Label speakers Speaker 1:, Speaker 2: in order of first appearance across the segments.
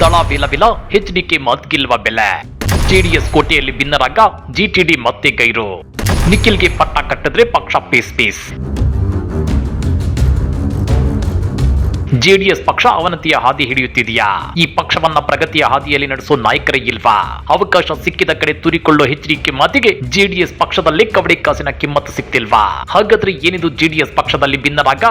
Speaker 1: ದಳ ವಿಲ ವಿಲ ಎಚ್ಡಿಕೆ ಮತ್ಗಿಲ್ವ ಬೆಲೆ. ಜೆಡಿಎಸ್ ಕೋಟೆಯಲ್ಲಿ ಭಿನ್ನರಾಗ ಜಿಟಿಡಿ ಮತ್ತೆ ಗೈರು. ನಿಖಿಲ್ಗೆ ಪಟ್ಟ ಕಟ್ಟಿದ್ರೆ ಪಕ್ಷ ಪೀಸ್ ಪೀಸ್. ಜೆಡಿಎಸ್ ಪಕ್ಷ ಅವನತಿಯ ಹಾದಿ ಹಿಡಿಯುತ್ತಿದೆಯಾ? ಈ ಪಕ್ಷವನ್ನ ಪ್ರಗತಿಯ ಹಾದಿಯಲ್ಲಿ ನಡೆಸೋ ನಾಯಕರೇ ಇಲ್ವಾ? ಅವಕಾಶ ಸಿಕ್ಕಿದ ಕಡೆ ತುರಿಕೊಳ್ಳೋ ಹೆಚ್ಚಿಗೆ ಮಾತಿಗೆ ಜೆಡಿಎಸ್ ಪಕ್ಷದಲ್ಲಿ ಕವಡೆ ಕಾಸಿನ ಕಿಮ್ಮತ್ತು ಸಿಕ್ತಿಲ್ವಾ? ಹಾಗಾದ್ರೆ ಏನಿದು ಜೆಡಿಎಸ್ ಪಕ್ಷದಲ್ಲಿ ಭಿನ್ನರಾಗ?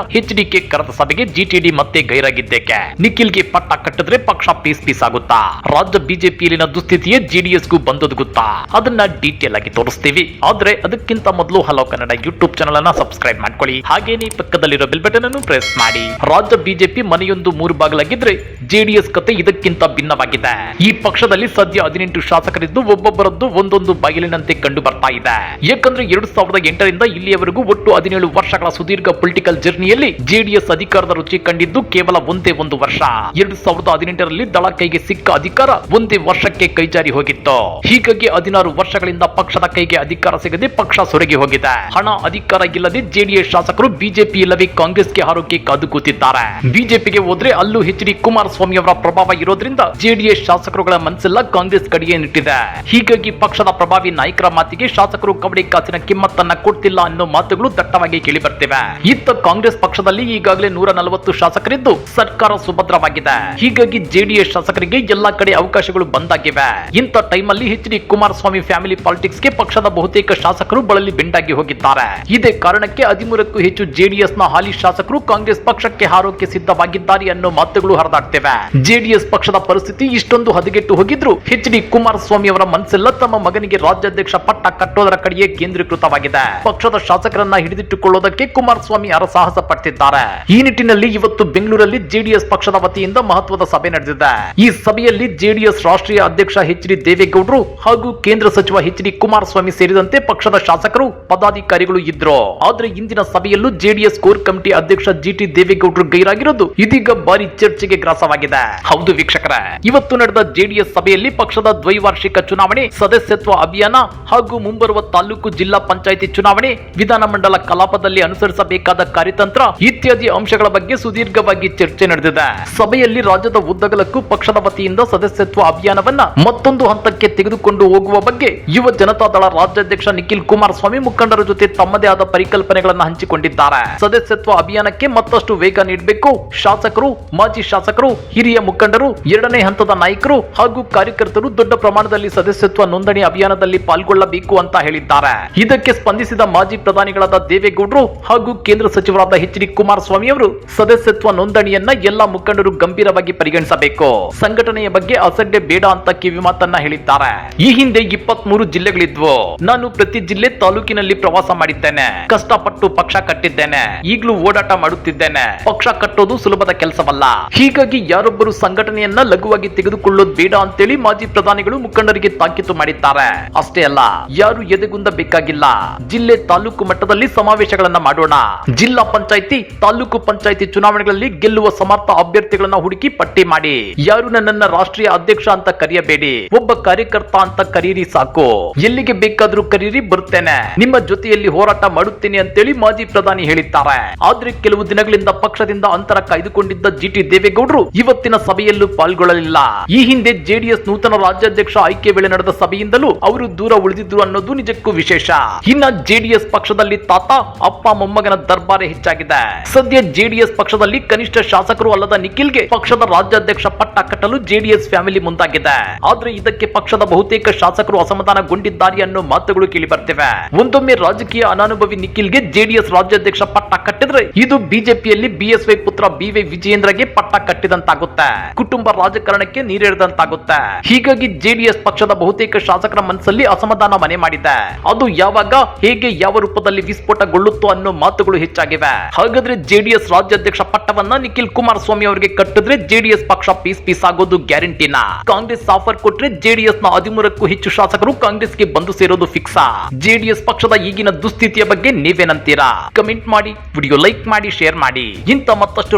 Speaker 1: ಕೆ ಕರೆದ ಸಭೆಗೆ ಜಿಟಿಡಿ ಮತ್ತೆ ಗೈರಾಗಿದ್ದೇಕೆ? ನಿಖಿಲ್ಗೆ ಪಟ್ಟ ಕಟ್ಟಿದ್ರೆ ಪಕ್ಷ ಪೀಸ್ ಪೀಸ್ ಆಗುತ್ತಾ? ರಾಜ್ಯ ಬಿಜೆಪಿಯಲ್ಲಿನ ದುಸ್ಥಿತಿಯೇ ಜೆಡಿಎಸ್ಗೂ ಬಂದೊದಗುತ್ತಾ ಅದನ್ನ ಡೀಟೇಲ್ ಆಗಿ ತೋರಿಸ್ತೀವಿ. ಆದ್ರೆ ಅದಕ್ಕಿಂತ ಮೊದಲು ಹಲೋ ಕನ್ನಡ ಯೂಟ್ಯೂಬ್ ಚಾನಲ್ ಅನ್ನ ಸಬ್ಸ್ಕ್ರೈಬ್ ಮಾಡ್ಕೊಳ್ಳಿ. ಹಾಗೇನೆ ಪಕ್ಕದಲ್ಲಿರೋ ಬೆಲ್ ಬಟನ್ ಅನ್ನು ಪ್ರೆಸ್ ಮಾಡಿ. ರಾಜ್ಯ ಬಿಜೆಪಿ ಮನೆಯೊಂದು ಮೂರು ಬಾಗಿಲಾಗಿದ್ರೆ ಜೆಡಿಎಸ್ ಕತೆ ಇದಕ್ಕಿಂತ ಭಿನ್ನವಾಗಿದೆ. ಈ ಪಕ್ಷದಲ್ಲಿ ಸದ್ಯ ಹದಿನೆಂಟು ಶಾಸಕರಿದ್ದು ಒಬ್ಬೊಬ್ಬರದ್ದು ಒಂದೊಂದು ಬಾಗಿಲಿನಂತೆ ಕಂಡು ಬರ್ತಾ ಇದೆ. ಯಾಕಂದ್ರೆ ಎರಡು ಸಾವಿರದ ಎಂಟರಿಂದ ಇಲ್ಲಿಯವರೆಗೂ ಒಟ್ಟು ಹದಿನೇಳು ವರ್ಷಗಳ ಸುದೀರ್ಘ ಪೊಲಿಟಿಕಲ್ ಜರ್ನಿಯಲ್ಲಿ ಜೆಡಿಎಸ್ ಅಧಿಕಾರದ ರುಚಿ ಕಂಡಿದ್ದು ಕೇವಲ ಒಂದೇ ಒಂದು ವರ್ಷ. ಎರಡು ಸಾವಿರದ ಹದಿನೆಂಟರಲ್ಲಿ ದಳ ಕೈಗೆ ಸಿಕ್ಕ ಅಧಿಕಾರ ಒಂದೇ ವರ್ಷಕ್ಕೆ ಕೈಜಾರಿ ಹೋಗಿತ್ತು. ಹೀಗಾಗಿ ಹದಿನಾರು ವರ್ಷಗಳಿಂದ ಪಕ್ಷದ ಕೈಗೆ ಅಧಿಕಾರ ಸಿಗದೆ ಪಕ್ಷ ಸೊರಗಿ ಹೋಗಿದೆ. ಹಣ ಅಧಿಕಾರ ಇಲ್ಲದೆ ಜೆಡಿಎಸ್ ಶಾಸಕರು ಬಿಜೆಪಿ ಇಲ್ಲವೇ ಕಾಂಗ್ರೆಸ್ಗೆ ಆರೋಗ್ಯ ಕಾದು ಕೂತಿದ್ದಾರೆ. ಬಿಜೆಪಿಗೆ ಹೋದ್ರೆ ಅಲ್ಲೂ ಎಚ್ ಡಿ ಕುಮಾರಸ್ವಾಮಿ ಅವರ ಪ್ರಭಾವ ಇರೋದ್ರಿಂದ ಜೆಡಿಎಸ್ ಶಾಸಕರುಗಳ ಮನಸ್ಸೆಲ್ಲ ಕಾಂಗ್ರೆಸ್ ಕಡೆಯೇ ನಿಟ್ಟಿದೆ ಹೀಗಾಗಿ ಪಕ್ಷದ ಪ್ರಭಾವಿ ನಾಯಕರ ಮಾತಿಗೆ ಶಾಸಕರು ಕಬಡ್ಡಿ ಕಾಸಿನ ಕಿಮ್ಮತ್ತನ್ನ ಕೊಡ್ತಿಲ್ಲ ಅನ್ನೋ ಮಾತುಗಳು ದಟ್ಟವಾಗಿ ಕೇಳಿ ಬರ್ತಿವೆ ಇತ್ತ ಕಾಂಗ್ರೆಸ್ ಪಕ್ಷದಲ್ಲಿ ಈಗಾಗಲೇ ನೂರ ನಲವತ್ತು ಶಾಸಕರಿದ್ದು ಸರ್ಕಾರ ಸುಭದ್ರವಾಗಿದೆ. ಹೀಗಾಗಿ ಜೆಡಿಎಸ್ ಶಾಸಕರಿಗೆ ಎಲ್ಲಾ ಕಡೆ ಅವಕಾಶಗಳು ಬಂದಾಗಿವೆ. ಇಂಥ ಟೈಮಲ್ಲಿ ಎಚ್ ಡಿ ಕುಮಾರಸ್ವಾಮಿ ಫ್ಯಾಮಿಲಿ ಪಾಲಿಟಿಕ್ಸ್ಗೆ ಪಕ್ಷದ ಬಹುತೇಕ ಶಾಸಕರು ಬಳಲಿ ಬೆಂಡಾಗಿ ಹೋಗಿದ್ದಾರೆ. ಇದೇ ಕಾರಣಕ್ಕೆ ಹದಿಮೂರಕ್ಕೂ ಹೆಚ್ಚು ಜೆಡಿಎಸ್ನ ಹಾಲಿ ಶಾಸಕರು ಕಾಂಗ್ರೆಸ್ ಪಕ್ಷಕ್ಕೆ ಹಾರೋಕೆ ಸಿದ್ಧವಾಗಿದ್ದಾರೆ ಅನ್ನೋ ಮಾತುಗಳು ಹರಿದಾಡ್ತೇವೆ. ಜೆಡಿಎಸ್ ಪಕ್ಷದ ಪರಿಸ್ಥಿತಿ ಇಷ್ಟೊಂದು ಹದಗೆಟ್ಟು ಹೋಗಿದ್ರು ಎಚ್ ಡಿ ಕುಮಾರಸ್ವಾಮಿ ಅವರ ಮನಸ್ಸೆಲ್ಲ ತಮ್ಮ ಮಗನಿಗೆ ರಾಜ್ಯಾಧ್ಯಕ್ಷ ಪಟ್ಟ ಕಟ್ಟೋದರ ಕಡೆಯೇ ಕೇಂದ್ರೀಕೃತವಾಗಿದೆ. ಪಕ್ಷದ ಶಾಸಕರನ್ನ ಹಿಡಿದಿಟ್ಟುಕೊಳ್ಳೋದಕ್ಕೆ ಕುಮಾರಸ್ವಾಮಿ ಹರಸಾಹಸ ಪಡ್ತಿದ್ದಾರೆ. ಈ ನಿಟ್ಟಿನಲ್ಲಿ ಇವತ್ತು ಬೆಂಗಳೂರಲ್ಲಿ ಜೆಡಿಎಸ್ ಪಕ್ಷದ ವತಿಯಿಂದ ಮಹತ್ವದ ಸಭೆ ನಡೆದಿದೆ. ಈ ಸಭೆಯಲ್ಲಿ ಜೆಡಿಎಸ್ ರಾಷ್ಟ್ರೀಯ ಅಧ್ಯಕ್ಷ ಎಚ್ ಡಿ ದೇವೇಗೌಡರು ಹಾಗೂ ಕೇಂದ್ರ ಸಚಿವ ಎಚ್ ಡಿ ಕುಮಾರಸ್ವಾಮಿ ಸೇರಿದಂತೆ ಪಕ್ಷದ ಶಾಸಕರು, ಪದಾಧಿಕಾರಿಗಳು ಇದ್ರು. ಆದ್ರೆ ಇಂದಿನ ಸಭೆಯಲ್ಲೂ ಜೆಡಿಎಸ್ ಕೋರ್ ಕಮಿಟಿ ಅಧ್ಯಕ್ಷ ಜಿ ಟಿ ದೇವೇಗೌಡರು ಗೈರಾಗಿರೋದು ಇದೀಗ ಭಾರಿ ಚರ್ಚೆಗೆ ಗ್ರಾಸವಾಗಿದೆ. ಹೌದು ವೀಕ್ಷಕರ, ಇವತ್ತು ನಡೆದ ಜೆಡಿಎಸ್ ಸಭೆಯಲ್ಲಿ ಪಕ್ಷದ ದ್ವೈವಾರ್ಷಿಕ ಚುನಾವಣೆ, ಸದಸ್ಯತ್ವ ಅಭಿಯಾನ ಹಾಗೂ ಮುಂಬರುವ ತಾಲೂಕು ಜಿಲ್ಲಾ ಪಂಚಾಯಿತಿ ಚುನಾವಣೆ ವಿಧಾನಮಂಡಲ ಕಲಾಪದಲ್ಲಿ ಅನುಸರಿಸಬೇಕಾದ ಕಾರ್ಯತಂತ್ರ ಇತ್ಯಾದಿ ಅಂಶಗಳ ಬಗ್ಗೆ ಸುದೀರ್ಘವಾಗಿ ಚರ್ಚೆ ನಡೆದಿದೆ. ಸಭೆಯಲ್ಲಿ ರಾಜ್ಯದ ಉದ್ದಗಲಕ್ಕೂ ಪಕ್ಷದ ವತಿಯಿಂದ ಸದಸ್ಯತ್ವ ಅಭಿಯಾನವನ್ನ ಮತ್ತೊಂದು ಹಂತಕ್ಕೆ ತೆಗೆದುಕೊಂಡು ಹೋಗುವ ಬಗ್ಗೆ ಯುವ ಜನತಾದಳ ರಾಜ್ಯಾಧ್ಯಕ್ಷ ನಿಖಿಲ್ ಕುಮಾರಸ್ವಾಮಿ ಮುಖಂಡರ ಜೊತೆ ತಮ್ಮದೇ ಆದ ಪರಿಕಲ್ಪನೆಗಳನ್ನು ಹಂಚಿಕೊಂಡಿದ್ದಾರೆ. ಸದಸ್ಯತ್ವ ಅಭಿಯಾನಕ್ಕೆ ಮತ್ತಷ್ಟು ವೇಗ ನೀಡಬೇಕು ಶಾಸಕರು, ಮಾಜಿ ಶಾಸಕರು, ಹಿರಿಯ ಮುಖಂಡರು, ಎರಡನೇ ಹಂತದ ನಾಯಕರು ಹಾಗೂ ಕಾರ್ಯಕರ್ತರು ದೊಡ್ಡ ಪ್ರಮಾಣದಲ್ಲಿ ಸದಸ್ಯತ್ವ ನೋಂದಣಿ ಅಭಿಯಾನದಲ್ಲಿ ಪಾಲ್ಗೊಳ್ಳಬೇಕು ಅಂತ ಹೇಳಿದ್ದಾರೆ. ಇದಕ್ಕೆ ಸ್ಪಂದಿಸಿದ ಮಾಜಿ ಪ್ರಧಾನಿಗಳಾದ ದೇವೇಗೌಡರು ಹಾಗೂ ಕೇಂದ್ರ ಸಚಿವರಾದ ಎಚ್ ಡಿ ಕುಮಾರಸ್ವಾಮಿ ಅವರು ಸದಸ್ಯತ್ವ ನೋಂದಣಿಯನ್ನ ಎಲ್ಲಾ ಮುಖಂಡರು ಗಂಭೀರವಾಗಿ ಪರಿಗಣಿಸಬೇಕು. ಸಂಘಟನೆಯ ಬಗ್ಗೆ ಅಸಡ್ಡೆ ಬೇಡ ಅಂತ ಕಿವಿ ಮಾತನ್ನ ಹೇಳಿದ್ದಾರೆ. ಈ ಹಿಂದೆ ಇಪ್ಪತ್ಮೂರು ಜಿಲ್ಲೆಗಳಿದ್ವು. ನಾನು ಪ್ರತಿ ಜಿಲ್ಲೆ ತಾಲೂಕಿನಲ್ಲಿ ಪ್ರವಾಸ ಮಾಡಿದ್ದೇನೆ. ಕಷ್ಟಪಟ್ಟು ಪಕ್ಷ ಕಟ್ಟಿದ್ದೇನೆ. ಈಗಲೂ ಓಡಾಟ ಮಾಡುತ್ತಿದ್ದೇನೆ. ಪಕ್ಷ ಕಟ್ಟೋದು ಸುಲಭದ ಕೆಲಸವಲ್ಲ. ಹೀಗಾಗಿ ಯಾರೊಬ್ಬರು ಸಂಘಟನೆಯನ್ನ ಲಘುವಾಗಿ ತೆಗೆದುಕೊಳ್ಳೋದು ಬೇಡ ಅಂತೇಳಿ ಮಾಜಿ ಪ್ರಧಾನಿಗಳು ಮುಖಂಡರಿಗೆ ತಾಕೀತು ಮಾಡಿದ್ದಾರೆ. ಅಷ್ಟೇ ಅಲ್ಲ, ಯಾರು ಎದೆಗುಂದ ಬೇಕಾಗಿಲ್ಲ. ಜಿಲ್ಲೆ ತಾಲೂಕು ಮಟ್ಟದಲ್ಲಿ ಸಮಾವೇಶಗಳನ್ನ ಮಾಡೋಣ. ಜಿಲ್ಲಾ ಪಂಚಾಯಿತಿ, ತಾಲೂಕು ಪಂಚಾಯಿತಿ ಚುನಾವಣೆಗಳಲ್ಲಿ ಗೆಲ್ಲುವ ಸಮರ್ಥ ಅಭ್ಯರ್ಥಿಗಳನ್ನ ಹುಡುಕಿ ಪಟ್ಟಿ ಮಾಡಿ. ಯಾರು ನನ್ನನ್ನ ರಾಷ್ಟ್ರೀಯ ಅಧ್ಯಕ್ಷ ಅಂತ ಕರೆಯಬೇಡಿ. ಒಬ್ಬ ಕಾರ್ಯಕರ್ತ ಅಂತ ಕರೀರಿ ಸಾಕು. ಎಲ್ಲಿಗೆ ಬೇಕಾದ್ರೂ ಕರೀರಿ ಬರುತ್ತೇನೆ ನಿಮ್ಮ ಜೊತೆಯಲ್ಲಿ ಹೋರಾಟ ಮಾಡುತ್ತೇನೆ ಅಂತೇಳಿ ಮಾಜಿ ಪ್ರಧಾನಿ ಹೇಳಿದ್ದಾರೆ. ಆದ್ರೆ ಕೆಲವು ದಿನಗಳಿಂದ ಪಕ್ಷದಿಂದ ಅಂತರ ಕಾಯ್ದುಕೊಂಡಿದ್ದ ಜಿ ಟಿ ದೇವೇಗೌಡರು ಇವತ್ತಿನ ಸಭೆಯಲ್ಲೂ ಪಾಲ್ಗೊಳ್ಳಲಿಲ್ಲ. ಈ ಹಿಂದೆ ಜೆಡಿಎಸ್ ನೂತನ ರಾಜ್ಯಾಧ್ಯಕ್ಷ ಆಯ್ಕೆ ವೇಳೆ ನಡೆದ ಸಭೆಯಿಂದಲೂ ಅವರು ದೂರ ಉಳಿದಿದ್ರು ಅನ್ನೋದು ನಿಜಕ್ಕೂ ವಿಶೇಷ. ಇನ್ನ ಜೆಡಿಎಸ್ ಪಕ್ಷದಲ್ಲಿ ತಾತ, ಅಪ್ಪ, ಮೊಮ್ಮಗನ ದರ್ಬಾರೆ ಹೆಚ್ಚಾಗಿದೆ. ಸದ್ಯ ಜೆಡಿಎಸ್ ಪಕ್ಷದಲ್ಲಿ ಕನಿಷ್ಠ ಶಾಸಕರು ಅಲ್ಲದ ನಿಖಿಲ್ಗೆ ಪಕ್ಷದ ರಾಜ್ಯಾಧ್ಯಕ್ಷ ಪಟ್ಟ ಕಟ್ಟಲು ಜೆಡಿಎಸ್ ಫ್ಯಾಮಿಲಿ ಮುಂದಾಗಿದೆ. ಆದ್ರೆ ಇದಕ್ಕೆ ಪಕ್ಷದ ಬಹುತೇಕ ಶಾಸಕರು ಅಸಮಾಧಾನಗೊಂಡಿದ್ದಾರೆ ಅನ್ನೋ ಮಾತುಗಳು ಕೇಳಿ ಬರ್ತಿವೆ ಒಂದೊಮ್ಮೆ ರಾಜಕೀಯ ಅನಾನುಭವಿ ನಿಖಿಲ್ಗೆ ಜೆಡಿಎಸ್ ರಾಜ್ಯಾಧ್ಯಕ್ಷ ಪಟ್ಟ ಕಟ್ಟಿದ್ರೆ ಇದು ಬಿಜೆಪಿಯಲ್ಲಿ ಬಿಎಸ್ವೈ ಪುತ್ರ ಬಿವೈ ವಿಜಯೇಂದ್ರಗೆ ಪಟ್ಟ ಕಟ್ಟಿದಂತಾಗುತ್ತೆ. ಕುಟುಂಬ ರಾಜಕಾರಣಕ್ಕೆ ನೀರೆಳೆದಂತಾಗುತ್ತೆ ಹೀಗಾಗಿ ಜೆಡಿಎಸ್ ಪಕ್ಷದ ಬಹುತೇಕ ಶಾಸಕರ ಮನಸ್ಸಲ್ಲಿ ಅಸಮಾಧಾನ ಮನೆ ಮಾಡಿದೆ. ಅದು ಯಾವಾಗ, ಹೇಗೆ, ಯಾವ ರೂಪದಲ್ಲಿ ವಿಸ್ಫೋಟಗೊಳ್ಳುತ್ತೋ ಅನ್ನೋ ಮಾತುಗಳು ಹೆಚ್ಚಾಗಿವೆ. ಹಾಗಾದ್ರೆ ಜೆಡಿಎಸ್ ರಾಜ್ಯಾಧ್ಯಕ್ಷ ಪಟ್ಟವನ್ನ ನಿಖಿಲ್ ಕುಮಾರಸ್ವಾಮಿ ಅವರಿಗೆ ಕಟ್ಟಿದ್ರೆ ಜೆಡಿಎಸ್ ಪಕ್ಷ ಪೀಸ್ ಪೀಸ್ ಆಗೋದು ಗ್ಯಾರಂಟಿನ? ಕಾಂಗ್ರೆಸ್ ಆಫರ್ ಕೊಟ್ರೆ ಜೆಡಿಎಸ್ನ ಹದಿಮೂರಕ್ಕೂ ಹೆಚ್ಚು ಶಾಸಕರು ಕಾಂಗ್ರೆಸ್ಗೆ ಬಂದು ಸೇರೋದು ಫಿಕ್ಸ್? ಜೆಡಿಎಸ್ ಪಕ್ಷದ ಈಗಿನ ದುಸ್ಥಿತಿಯ ಬಗ್ಗೆ ನೀವೇನಂತೀರಾ? ಕಮೆಂಟ್ ಮಾಡಿ, ವಿಡಿಯೋ ಲೈಕ್ ಮಾಡಿ, ಶೇರ್ ಮಾಡಿ. ಇಂತ ಮತ್ತಷ್ಟು